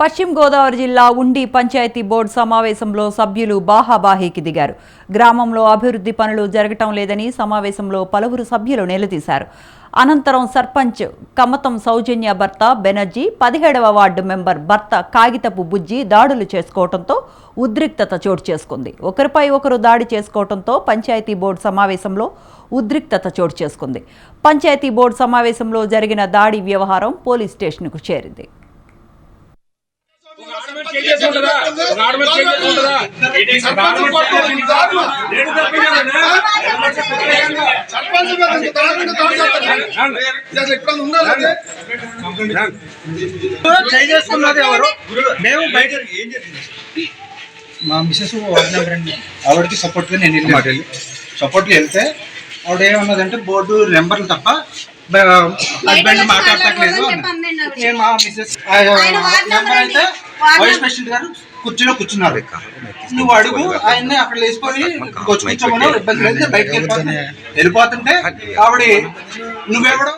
పశ్చిమ గోదావరి జిల్లా ఉండి పంచాయతీ బోర్డు సమావేశంలో సభ్యులు బాహాబాహీకి దిగారు. గ్రామంలో అభివృద్ధి పనులు జరగటం లేదని సమావేశంలో పలువురు సభ్యులు నిలదీశారు. అనంతరం సర్పంచ్ కమతం సౌజన్య భర్త బెనర్జీ పదిహేడవ వార్డు మెంబర్ భర్త కాగితపు బుజ్జి దాడులు చేసుకోవడంతో ఉద్రిక్తత చోటు చేసుకుంది. ఒకరిపై ఒకరు దాడి చేసుకోవడంతో పంచాయతీ బోర్డు సమావేశంలో ఉద్రిక్తత చోటు చేసుకుంది. పంచాయతీ బోర్డు సమావేశంలో జరిగిన దాడి వ్యవహారం పోలీస్ స్టేషన్కు చేరింది. చేసుకున్నది ఎవరు మేము బయట మా మిస్సెస్ వార్డ్ నెంబర్ అండి ఆవిడకి సపోర్ట్గా నేను వెళ్ళి సపోర్ట్గా వెళ్తే ఆవిడ ఏమన్నదంటే బోర్డు నెంబర్లు తప్ప హస్బెండ్ మాట్లాడట్లేదు నేను మా మిస్సెస్ నెంబర్ అయితే వైస్ ప్రెసిడెంట్ గారు కుర్చీలో కూర్చున్నారు నువ్వు అడుగు ఆయన్ని అక్కడ వేసుకొని కూర్చోమని ఇబ్బంది లేదు బయటకు వెళ్ళిపోతుంటే ఆవిడ నువ్వెవడం?